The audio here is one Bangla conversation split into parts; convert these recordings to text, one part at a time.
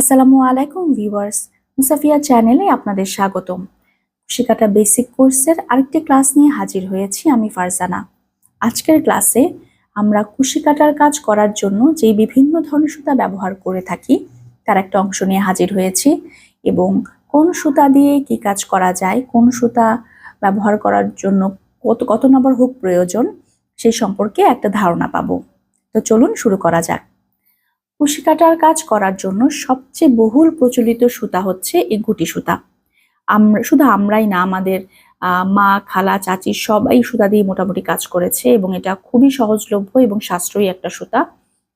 আসসালামু আলাইকুম ভিউয়ার্স, মুসাফিয়া চ্যানেলে আপনাদের স্বাগতম। শিকাটা বেসিক কোর্সের আরেকটি ক্লাস নিয়ে হাজির হয়েছি আমি ফারজানা। আজকের ক্লাসে আমরা কুশি কাটার কাজ করার জন্য যে বিভিন্ন ধরনের সুতা ব্যবহার করে থাকি, তার একটা অংশ নিয়ে হাজির হয়েছি এবং কোন সুতা দিয়ে কি কাজ করা যায়, কোন সুতা ব্যবহার করার জন্য কত কত নম্বর হুক প্রয়োজন, সেই সম্পর্কে একটা ধারণা পাবো। তো চলুন শুরু করা যাক। কুশি কাটার কাজ করার জন্য সবচেয়ে বহুল প্রচলিত সুতা হচ্ছে এই গুটি সুতা। আমরা শুধু আমরাই না, আমাদের মা, খালা, চাচি সবাই সুতা দিয়ে মোটামুটি কাজ করেছে এবং এটা খুবই সহজলভ্য এবং সাশ্রয়ী একটা সুতা।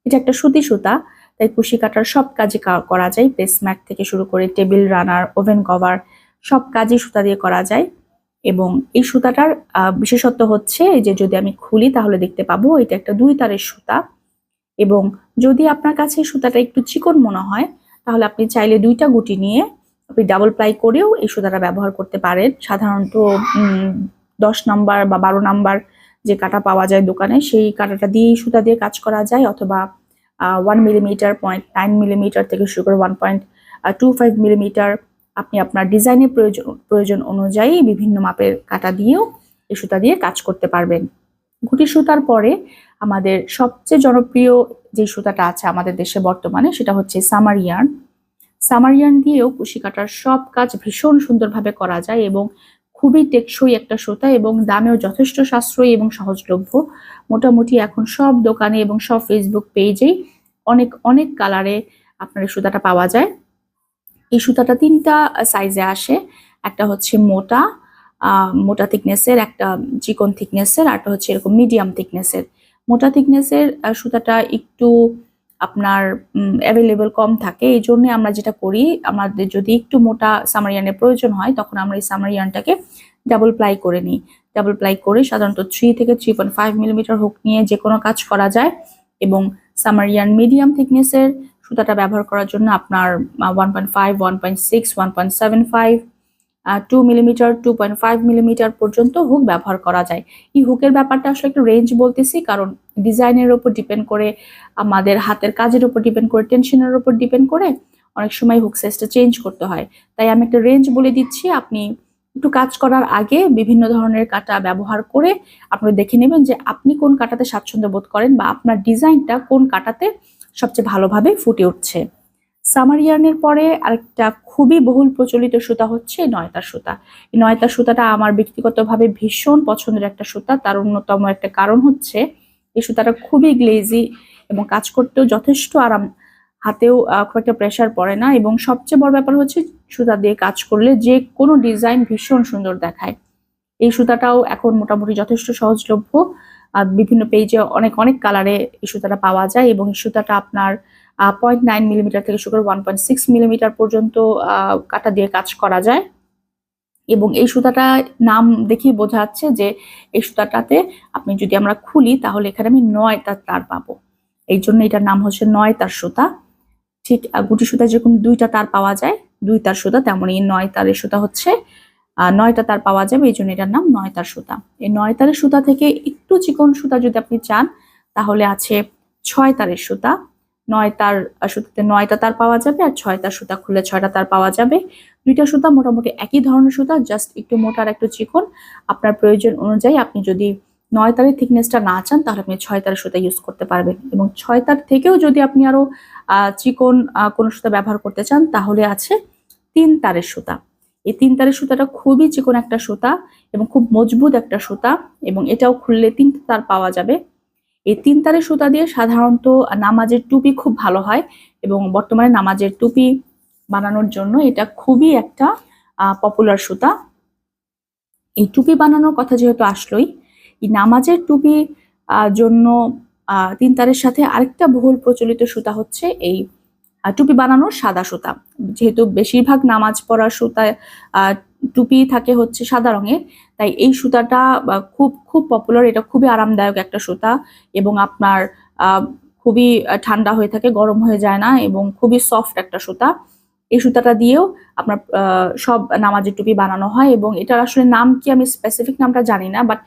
এটা একটা সুতি সুতা, তাই কুশি কাটার সব কাজে করা যায়। প্লেসম্যাট থেকে শুরু করে টেবিল রানার, ওভেন কভার, সব কাজই সুতা দিয়ে করা যায় এবং এই সুতাটার বিশেষত্ব হচ্ছে যে যদি আমি খুলি তাহলে দেখতে পাবো এটা একটা দুই তারের সুতা। এবং যদি আপনার কাছে সুতাটা একটু চিকন মনে হয়, তাহলে আপনি চাইলে দুইটা গুটি নিয়ে আপনি ডাবল প্লাই করেও এই সুতাটা ব্যবহার করতে পারেন। সাধারণত দশ নাম্বার বা বারো নাম্বার যে কাটা পাওয়া যায় দোকানে, সেই কাটাটা দিয়েই সুতা দিয়ে কাজ করা যায় অথবা one millimetre point nine millimetre থেকে শুরু করে one point two five millimetre আপনি আপনার ডিজাইনের প্রয়োজন প্রয়োজন অনুযায়ী বিভিন্ন মাপের কাটা দিয়েও এই সুতা দিয়ে কাজ করতে পারবেন। গুটি সুতার পরে আমাদের সবচেয়ে জনপ্রিয় যে সুতাটা আছে আমাদের দেশে বর্তমানে, সেটা হচ্ছে সামার ইয়ার্ন। সামার ইয়ার্ন দিয়েও কুশি কাটার সব কাজ ভীষণ সুন্দরভাবে করা যায় এবং খুবই টেকসই একটা সুতা এবং দামেও যথেষ্ট সাশ্রয়ী এবং সহজলভ্য। মোটামুটি এখন সব দোকানে এবং সব ফেসবুক পেজেই অনেক অনেক কালারে আপনার এই সুতাটা পাওয়া যায়। এই সুতাটা তিনটা সাইজে আসে, একটা হচ্ছে মোটা মোটা থিকনেসের একটা চিকন থিকনেসের আর একটা হচ্ছে এরকম মিডিয়াম থিকনেসের মোটা থিকনেসের সুতাটা একটু আপনার অ্যাভেলেবল কম থাকে। এই জন্য আমরা যেটা করি, আমাদের যদি একটু মোটা সামারিয়ানের প্রয়োজন হয়, তখন আমরা এই সামারিয়ানটাকে ডাবল প্লাই করে নিই। ডাবল প্লাই করে সাধারণত থ্রি থেকে three point five millimetre hook নিয়ে যে কোনো কাজ করা যায় এবং সামারিয়ান মিডিয়াম থিকনেসের সুতাটা ব্যবহার করার জন্য আপনার one point five one point six one point seven five two millimetre two point five millimetre পর্যন্ত হুক ব্যবহার করা যায়। এই হুকের ব্যাপারটা আসলে একটু রেঞ্জ বলতেছি, কারণ ডিজাইনের উপর ডিপেন্ড করে, আমাদের হাতের কাজের উপর ডিপেন্ড করে টেনশনের উপর ডিপেন্ড করে অনেক সময় হুক সাইজটা চেঞ্জ করতে হয়। তাই আমি একটা রেঞ্জ বলে দিচ্ছি, আপনি একটু কাজ করার আগে বিভিন্ন ধরনের কাটা ব্যবহার করে আপনি দেখে নেবেন যে আপনি কোন কাটাতে স্বাচ্ছন্দ্য বোধ করেন বা আপনার ডিজাইনটা কোন কাটাতে সবচেয়ে ভালোভাবে ফুটে উঠছে। সামার ইয়ার্নের পরে আরেকটা খুবই বহুল প্রচলিত সুতা হচ্ছে নয়তা সুতা। এই নয়তা সুতাটা আমার ব্যক্তিগতভাবে ভীষণ পছন্দের একটা সুতা। তার অন্যতম একটা কারণ হচ্ছে এই সুতাটা খুবই গ্লেজি এবং কাজ করতেও যথেষ্ট আরাম, হাতেও খুব একটা প্রেসার পড়ে না এবং সবচেয়ে বড় ব্যাপার হচ্ছে সুতা দিয়ে কাজ করলে যে কোনো ডিজাইন ভীষণ সুন্দর দেখায়। এই সুতাটাও এখন মোটামুটি যথেষ্ট সহজলভ্য। আর বিভিন্ন পেজে অনেক অনেক কালারে এই সুতাটা পাওয়া যায় এবং এই সুতাটা আপনার পয়েন্ট নাইন মিলিমিটার থেকে শুরু করে ওয়ান পয়েন্ট সিক্স মিলিমিটার পর্যন্ত কাটা দিয়ে কাজ করা যায়। এবং এই সুতাটা নাম দেখেই বোঝা যাচ্ছে যে এই সুতাটাতে আপনি যদি আমরা খুলি, তাহলে এখানে আমি নয় তার তার পাবো। এই জন্য এটার নাম হচ্ছে নয় তার সুতা। ঠিক গুটি সুতা যেরকম দুইটা তার পাওয়া যায়, দুই তার সুতা, তেমনই নয় তারের সুতা হচ্ছে নয়টা তার পাওয়া যাবে। এই জন্য এটার নাম নয় তার সুতা। এই নয় তারের সুতা থেকে একটু চিকন সুতা যদি আপনি চান, তাহলে আছে ছয় তারের সুতা। নয় তার সুতাতে নয়টা তার পাওয়া যাবে আর ছয় তার সুতা খুললে ছয়টা তার পাওয়া যাবে। দুইটা সুতা মোটামুটি একই ধরনের সুতা জাস্ট একটু মোটা আর একটু চিকন। আপনার প্রয়োজন অনুযায়ী আপনি যদি নয় তারের থিকনেসটা না চান তাহলে আপনি ছয় তারের সুতা ইউজ করতে পারবেন। এবং ছয় তার থেকেও যদি আপনি আরও আহ, চিকন কোনো সুতা ব্যবহার করতে চান তাহলে আছে তিন তারের সুতা। এই তিন তারের সুতাটা খুবই চিকন একটা সুতা এবং খুব মজবুত একটা সুতা এবং এটাও খুললে তিনটা তার পাওয়া যাবে। এই তিন তারের সুতা দিয়ে সাধারণত নামাজের টুপি খুব ভালো হয় এবং বর্তমানে নামাজের টুপি বানানোর জন্য এটা খুবই একটা পপুলার সুতা। এই টুপি বানানোর কথা যেহেতু আসলোই, এই নামাজের টুপি জন্য তিন তারের সাথে আরেকটা বহুল প্রচলিত সুতা হচ্ছে এই টুপি বানানোর সাদা সুতা। যেহেতু বেশিরভাগ নামাজ পড়ার সুতা টুপি থাকে হচ্ছে সাদা রঙের, তাই এই সুতাটা খুব খুব পপুলার এটা খুবই আরামদায়ক একটা সুতা এবং আপনার খুবই ঠান্ডা হয়ে থাকে, গরম হয়ে যায় না এবং খুবই সফট একটা সুতা। এই সুতাটা দিয়েও আপনার সব নামাজের টুপি বানানো হয় এবং এটার আসলে নাম কি আমি স্পেসিফিক নামটা জানি না বাট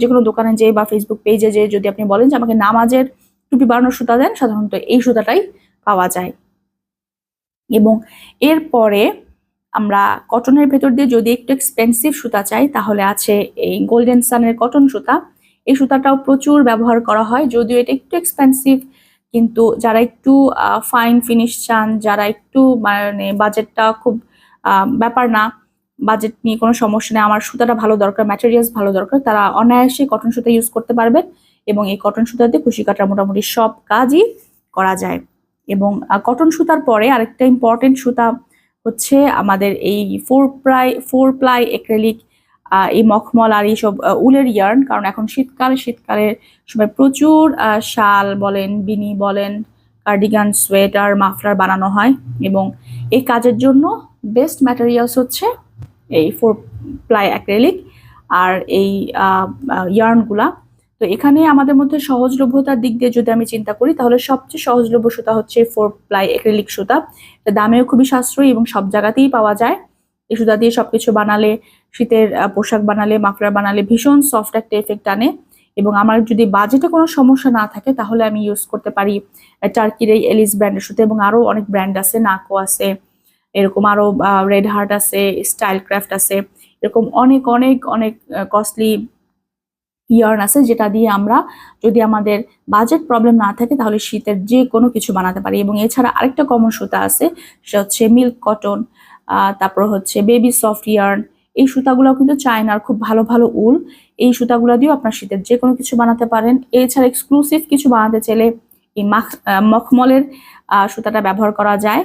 যে কোনো দোকানে যে বা ফেসবুক পেজে যে যদি আপনি বলেন যে আমাকে নামাজের টুপি বানানোর সুতা দেন, সাধারণত এই সুতাটাই পাওয়া যায়। এবং এরপরে আমরা কটনের ভেতর দিয়ে যদি একটু এক্সপেন্সিভ সুতা চাই, তাহলে আছে এই গোল্ডেন সানের কটন সুতা। এই সুতাটাও প্রচুর ব্যবহার করা হয়, যদিও এটা একটু এক্সপেন্সিভ কিন্তু যারা একটু ফাইন ফিনিশ চান, যারা একটু মানে বাজেটটা খুব ব্যাপার না বাজেট নিয়ে কোনো সমস্যা নেই, আমার সুতাটা ভালো দরকার ম্যাটেরিয়ালস ভালো দরকার, তারা অনায়াসে কটন সুতা ইউজ করতে পারবেন এবং এই কটন সুতাতে খুশি কাটার মোটামুটি সব কাজই করা যায়। এবং কটন সুতার পরে আরেকটা ইম্পর্টেন্ট সুতা হচ্ছে আমাদের এই four ply four ply acrylic এই মখমল আর এইসব উলের ইয়ার্ন কারণ এখন শীতকাল, শীতকালের সময় প্রচুর শাল বলেন, বিনি বলেন কার্ডিগান সোয়েটার মাফলার বানানো হয় এবং এই কাজের জন্য বেস্ট ম্যাটেরিয়ালস হচ্ছে এই ফোর প্লাই অ্যাক্রেলিক আর এই ইয়ার্নগুলা তো এখানে আমাদের মধ্যে সহজলভ্যতার দিক দিয়ে যদি আমি চিন্তা করি, তাহলে সবচেয়ে সহজলভ্য সুতা হচ্ছে ফোর প্লাই অ্যাক্রেলিক সুতা। দামেও খুবই সাশ্রয়ী এবং সব জায়গাতেই পাওয়া যায়। এই সুতা দিয়ে সবকিছু বানালে, শীতের পোশাক বানালে, মাফলার বানালে ভীষণ সফট একটা এফেক্ট আনে। এবং আমার যদি বাজেটে কোনো সমস্যা না থাকে, তাহলে আমি ইউজ করতে পারি টার্কির এই এলিস ব্র্যান্ডের সুতো এবং আরও অনেক ব্র্যান্ড আছে। নাকো আছে, এরকম আরও রেড হার্ট আছে স্টাইল ক্রাফট আছে। এরকম অনেক অনেক অনেক কস্টলি ইয়ার্ন আছে, যেটা দিয়ে আমরা যদি আমাদের বাজেট প্রবলেম না থাকে, তাহলে শীতের যে কোনো কিছু বানাতে পারি। এবং এছাড়া আরেকটা কমন সুতা আছে, সেটা হচ্ছে মিল্ক কটন তারপর হচ্ছে বেবি সফট ইয়ার্ন এই সুতাগুলোও কিন্তু চায়নার খুব ভালো ভালো উল। এই সুতাগুলো দিয়েও আপনার শীতের যে কোনো কিছু বানাতে পারেন। এছাড়া এক্সক্লুসিভ কিছু বানাতে চাইলে এই মাখ মখমলের সুতাটা ব্যবহার করা যায়।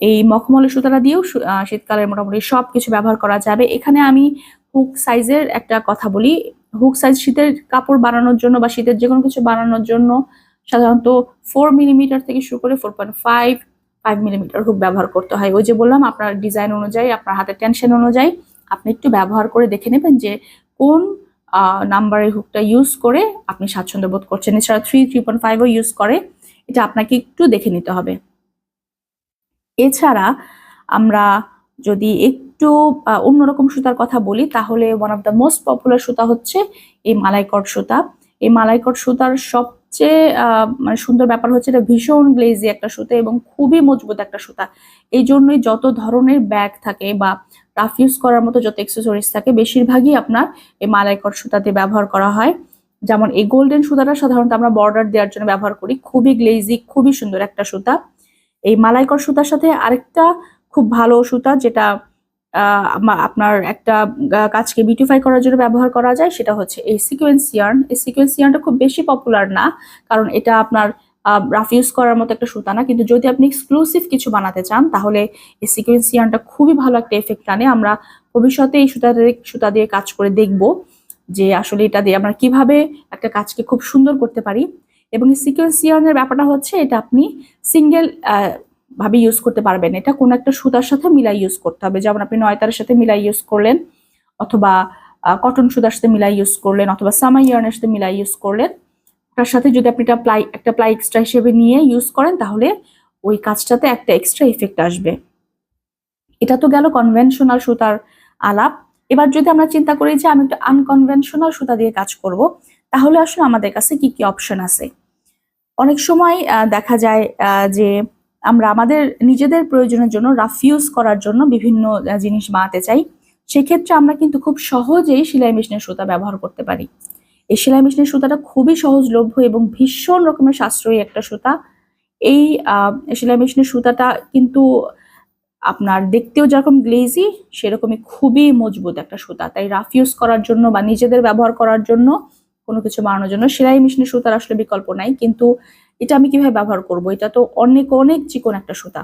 এই মখমলের সুতাটা দিয়েও শীতকালের মোটামুটি সব কিছু ব্যবহার করা যাবে। এখানে আমি হুক সাইজের একটা কথা বলি। হুক সাইজ শীতের কাপড় বানানোর জন্য বা শীতের যে কোনো কিছু বানানোর জন্য সাধারণত ফোর মিলিমিটার থেকে শুরু করে four point five five millimetre hook ব্যবহার করতে হয়। ওই যে বললাম, আপনার ডিজাইন অনুযায়ী, আপনার হাতের টেনশন অনুযায়ী আপনি একটু ব্যবহার করে দেখে নেবেন যে কোন নাম্বারের হুকটা ইউজ করে আপনি স্বাচ্ছন্দ্য বোধ করছেন। এছাড়া থ্রি থ্রি পয়েন্ট ফাইভও ইউজ করে। এটা আপনাকে একটু দেখে নিতে হবে। এছাড়া আমরা যদি একটু অন্যরকম সুতার কথা বলি, তাহলে one of the most popular সুতা হচ্ছে এই মালাইকট সুতা। এই মালাইকট সুতার সবচেয়ে মানে সুন্দর ব্যাপার হচ্ছে এটা ভীষণ গ্লেজি একটা সুতা এবং খুবই মজবুত একটা সুতা। এই জন্যই যত ধরনের ব্যাগ থাকে বা রাফ ইউজ করার মতো যত এক্সেসরিজ থাকে, বেশিরভাগই আপনার এই মালাইকট সুতাতে ব্যবহার করা হয়। যেমন এই গোল্ডেন সুতাটা সাধারণত আমরা বর্ডার দেওয়ার জন্য ব্যবহার করি। খুবই গ্লেজি খুবই সুন্দর একটা সুতা। এই মালাইকর সুতার সাথে আরেকটা খুব ভালো সুতা যেটা আপনার একটা কাজকে বিউটিফাই করার জন্য ব্যবহার করা যায়, সেটা হচ্ছে এই সিকোয়েন্স ইয়ার্ন এই সিকোয়েন্স ইয়ার্নটা খুব বেশি পপুলার না, কারণ এটা আপনার রাফ ইউজ করার মতো একটা সুতা না। কিন্তু যদি আপনি এক্সক্লুসিভ কিছু বানাতে চান, তাহলে এই সিকোয়েন্স ইয়ার্নটা খুবই ভালো একটা এফেক্ট আনে। আমরা ভবিষ্যতে এই সুতা সুতা দিয়ে কাজ করে দেখব যে আসলে এটা দিয়ে আমরা কীভাবে একটা কাজকে খুব সুন্দর করতে পারি। এবং এই সিকোয়েন্স ইয়ার্নের ব্যাপারটা হচ্ছে, এটা আপনি সিঙ্গেল ভাবে ইউজ করতে পারবেন। এটা কোনো একটা সুতার সাথে মিলাই ইউজ করতে হবে। যেমন আপনি নয়তারের সাথে মিলাই ইউজ করলেন, অথবা কটন সুতার সাথে মিলাই ইউজ করলেন, অথবা সামার ইয়ার্নের সাথে মিলাই ইউজ করলেন। তার সাথে যদি আপনি এটা প্লাই একটা প্লাই এক্সট্রা হিসেবে নিয়ে ইউজ করেন, তাহলে ওই কাজটাতে একটা এক্সট্রা ইফেক্ট আসবে। এটা তো গেল কনভেনশনাল সুতার আলাপ। এবার যদি আমরা চিন্তা করি যে আমি একটা আনকনভেনশনাল সুতা দিয়ে কাজ করব, তাহলে আসলে আমাদের কাছে কি কি অপশন আছে? অনেক সময় দেখা যায় যে আমরা আমাদের নিজেদের প্রয়োজনের জন্য রাফিউজ করার জন্য বিভিন্ন জিনিস বানাতে চাই। সেক্ষেত্রে আমরা কিন্তু খুব সহজেই সেলাই মেশিনের সুতা ব্যবহার করতে পারি। এই সেলাই মেশিনের সুতাটা খুবই সহজলভ্য এবং ভীষণ রকমের সাশ্রয়ী একটা সুতা। এই সেলাই মেশিনের সুতাটা কিন্তু আপনার দেখতেও যেরকম গ্লেজি সেরকমই খুবই মজবুত একটা সুতা। তাই রাফ ইউজ করার জন্য বা নিজেদের ব্যবহার করার জন্য কোনো কিছু বানানোর জন্য সেলাই মেশিনের সুতার আসলে বিকল্প নাই। কিন্তু এটা আমি কীভাবে ব্যবহার করব? এটা তো অনেক অনেক চিকন একটা সুতা।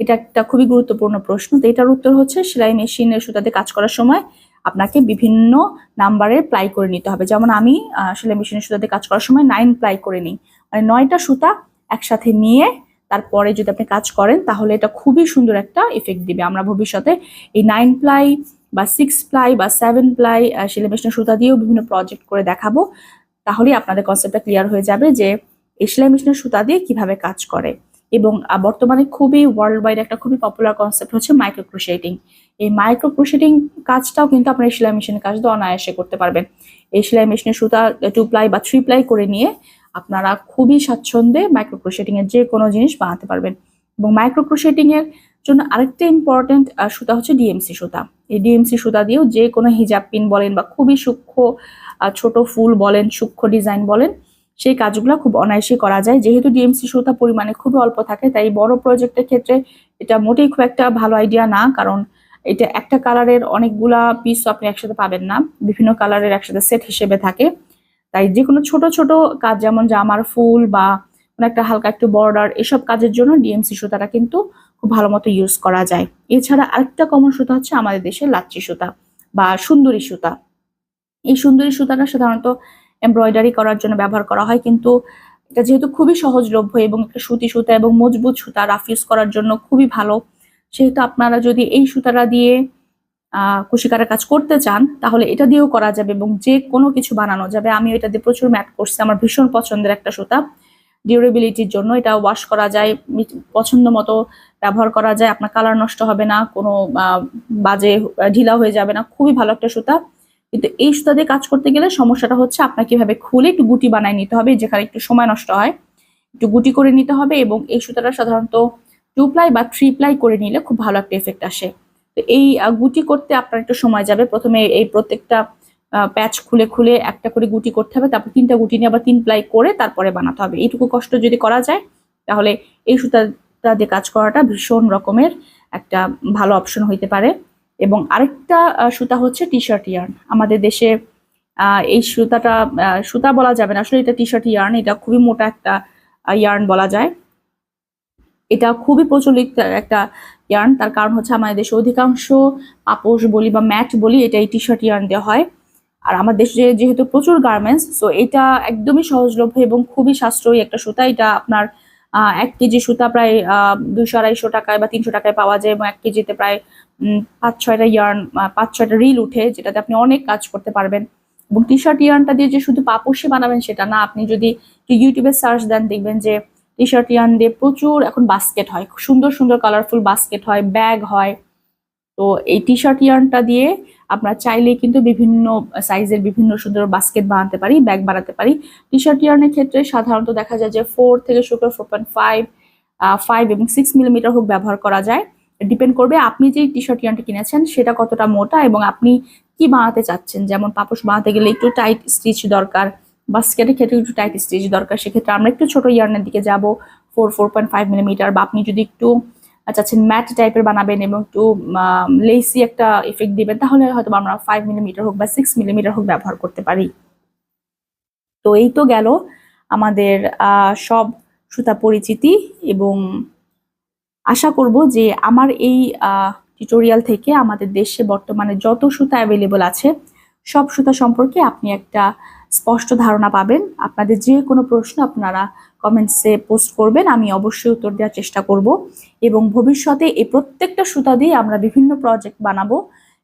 এটা একটা খুবই গুরুত্বপূর্ণ প্রশ্ন তো এটার উত্তর হচ্ছে সেলাই মেশিনের সুতাতে কাজ করার সময় আপনাকে বিভিন্ন নাম্বারের প্লাই করে নিতে হবে। যেমন আমি সেলাই মেশিনের সুতাতে কাজ করার সময় নাইন প্লাই করে নিই। মানে নয়টা সুতা একসাথে নিয়ে তারপরে যদি আপনি কাজ করেন তাহলে এটা খুবই সুন্দর একটা ইফেক্ট দিবে। আমরা ভবিষ্যতে এই নাইন প্লাই বা সিক্স প্লাই বা সেভেন প্লাই সেলাই মেশিনের সুতা দিয়েও বিভিন্ন প্রজেক্ট করে দেখাবো। তাহলেই আপনাদের কনসেপ্টটা ক্লিয়ার হয়ে যাবে যে এই সেলাই মেশিনের সুতা দিয়ে কীভাবে কাজ করে। এবং বর্তমানে খুবই ওয়ার্ল্ড ওয়াইড একটা খুবই পপুলার কনসেপ্ট হচ্ছে মাইক্রো ক্রোশেটিং এই মাইক্রো ক্রোশেটিং কাজটাও কিন্তু আপনার এই সেলাই মেশিনের কাজ দিয়ে অনায়াসে করতে পারবেন। এই সেলাই মেশিনের সুতা টু প্লাই বা থ্রি প্লাই করে নিয়ে আপনারা খুবই স্বাচ্ছন্দ্যে মাইক্রো ক্রোশেটিং এর যে কোনো জিনিস বানাতে পারবেন। এবং মাইক্রো ক্রোশেটিং এর জন্য আরেকটা ইম্পর্টেন্ট সুতা হচ্ছে ডিএমসি সুতা। এই ডিএমসি সুতা দিয়েও যে কোনো হিজাব পিন বলেন বা খুবই সূক্ষ্ম ছোট ফুল বলেন, সূক্ষ্ম ডিজাইন বলেন সেই কাজগুলো খুব অনায়াসে করা যায়। যেহেতু ডিএমসি সুতা পরিমাণে খুবই অল্প থাকে, তাই বড় প্রজেক্টের ক্ষেত্রে এটা মোটেই খুব একটা ভালো আইডিয়া না, কারণ এটা একটা কালারের অনেকগুলা পিস আপনি একসাথে পাবেন না। বিভিন্ন কালারের একসাথে সেট হিসেবে থাকে। তাই যে কোনো ছোট ছোট কাজ যেমন জামার ফুল বা কোনো একটা হালকা একটু বর্ডার এসব কাজের জন্য ডিএমসি সুতাটা কিন্তু খুব ভালো মতো ইউজ করা যায়। এছাড়া আরেকটা কমন সুতা হচ্ছে আমাদের দেশের লাচ্ছি সুতা বা সুন্দরী সুতা। এই সুন্দরী সুতাটা সাধারণত এমব্রয়ডারি করার জন্য ব্যবহার করা হয়, কিন্তু এটা যেহেতু খুবই সহজলভ্য এবং একটা সুতি সুতা এবং মজবুত সুতা রাফ ইউজ করার জন্য খুবই ভালো, সেহেতু আপনারা যদি এই সুতাটা দিয়ে কুশিকারের কাজ করতে চান, তাহলে এটা দিয়েও করা যাবে এবং যে কোনো কিছু বানানো যাবে। আমি এটা দিয়ে প্রচুর ম্যাট করছি, আমার ভীষণ পছন্দের একটা সুতা। ডিউরেবিলিটির জন্য এটা ওয়াশ করা যায় পছন্দ মতো ব্যবহার করা যায়, আপনার কালার নষ্ট হবে না, কোনো বাজে ঢিলা হয়ে যাবে না, খুবই ভালো একটা সুতা। কিন্তু এই সুতা দিয়ে কাজ করতে গেলে সমস্যাটা হচ্ছে আপনাকে কীভাবে খুলে একটু গুটি বানায় নিতে হবে, যেখানে একটু সময় নষ্ট হয়। একটু গুটি করে নিতে হবে এবং এই সুতাটা সাধারণত টু প্লাই বা থ্রি প্লাই করে নিলে খুব ভালো একটা এফেক্ট আসে। তো এই গুটি করতে আপনার একটু সময় যাবে। প্রথমে এই প্রত্যেকটা প্যাচ খুলে খুলে একটা করে গুটি করতে হবে, তারপর তিনটা গুটি নিয়ে আবার তিন প্লাই করে তারপরে বানাতে হবে। এইটুকু কষ্ট যদি করা যায়, তাহলে এই সুতাটা দিয়ে কাজ করাটা ভীষণ রকমের একটা ভালো অপশন হইতে পারে। এবং আরেকটা সুতা হচ্ছে টি শার্ট ইয়ার্ন আমাদের দেশে এই সুতাটা সুতা বলা যাবে না। আসলে এটা টি শার্ট ইয়ার্ন এটা খুবই মোটা একটা ইয়ার্ন বলা যায়। এটা খুবই প্রচলিত একটা ইয়ার্ন তার কারণ হচ্ছে আমাদের দেশে অধিকাংশ আপোষ বলি বা ম্যাট বলি এটা এই টি শার্ট ইয়ার্ন দেওয়া হয়। আর আমার দেশে যেহেতু প্রচুর গার্মেন্টস সো এটা একদমই সহজলভ্য এবং খুবই সাশ্রয়ী একটা সুতা। এটা আপনার এক কেজি সুতা প্রায় দুশো আড়াইশো টাকায় বা তিনশো টাকায় পাওয়া যায় এবং এক কেজিতে প্রায় পাঁচ, ছয়টা ইয়ার্ন পাঁচ, ছয়টা রিল উঠে যেটাতে আপনি অনেক কাজ করতে পারবেন। এবং টি শার্ট ইয়ার্নটা দিয়ে যে শুধু পাপোশে বানাবেন সেটা না, আপনি যদি ইউটিউবে সার্চ দেন, দেখবেন যে টি শার্ট ইয়ার্ন দিয়ে প্রচুর এখন বাস্কেট হয়। সুন্দর সুন্দর কালারফুল বাস্কেট হয় ব্যাগ হয়। তো এই টি শার্ট ইয়ার্নটা দিয়ে আমরা চাইলেই কিন্তু বিভিন্ন সাইজের বিভিন্ন সুন্দর বাস্কেট বানাতে পারি ব্যাগ বানাতে পারি। টি শার্ট ইয়ার্নের ক্ষেত্রে সাধারণত দেখা যায় যে ফোর থেকে করে ফোর পয়েন্ট ফাইভ ফাইভ এবং সিক্স মিলিমিটার হোক ব্যবহার করা যায়। ডিপেন্ড করবে আপনি যে টি শার্ট ইয়ার্নটা কিনেছেন, সেটা কতটা মোটা এবং আপনি কি বানাতে চাচ্ছেন? যেমন পাপোশ বানাতে গেলে একটু টাইট স্টিচ দরকার বাস্কেটের ক্ষেত্রে একটু টাইট স্টিচ দরকার, সেক্ষেত্রে আমরা একটু ছোট ইয়ার্নের দিকে যাব four four point five millimetre বা আপনি যদি একটু চাচ্ছেন ম্যাট টাইপের বানাবেন এবং একটু লেসি একটা এফেক্ট দিবেন, তাহলে হয়তো আমরা ফাইভ মিলিমিটার হোক বা সিক্স মিলিমিটার হোক ব্যবহার করতে পারি। তো এই তো গেল আমাদের সব সুতা পরিচিতি এবং আশা করব যে আমার এই টিউটোরিয়াল থেকে আমাদের দেশে বর্তমানে যত সুতা অ্যাভেলেবল আছে, সব সুতা সম্পর্কে আপনি একটা স্পষ্ট ধারণা পাবেন। আপনাদের যে কোনো প্রশ্ন আপনারা কমেন্টসে পোস্ট করবেন, আমি অবশ্যই উত্তর দেওয়ার চেষ্টা করব। এবং ভবিষ্যতে এই প্রত্যেকটা সুতা দিয়ে আমরা বিভিন্ন প্রজেক্ট বানাবো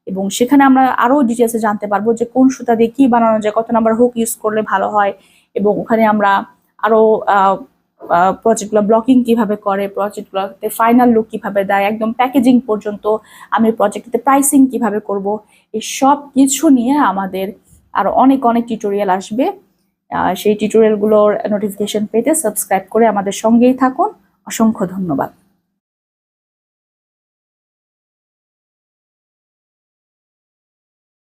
এবং সেখানে আমরা আরও ডিটেলসে জানতে পারব যে কোন সুতা দিয়ে কী বানানো যায়, কত নাম্বার হুক ইউজ করলে ভালো হয় এবং ওখানে আমরা আরও প্রজেক্টগুলো ব্লকিং কীভাবে করে প্রজেক্টগুলোতে ফাইনাল লুক কীভাবে দেয়, একদম প্যাকেজিং পর্যন্ত আমি প্রজেক্টটিতে প্রাইসিং কীভাবে করব, এই সব কিছু নিয়ে আমাদের আরও অনেক অনেক টিউটোরিয়াল আসবে। সেই টিউটোরিয়ালগুলোর নোটিফিকেশন পেতে সাবস্ক্রাইব করে আমাদের সঙ্গেই থাকুন। অসংখ্য ধন্যবাদ।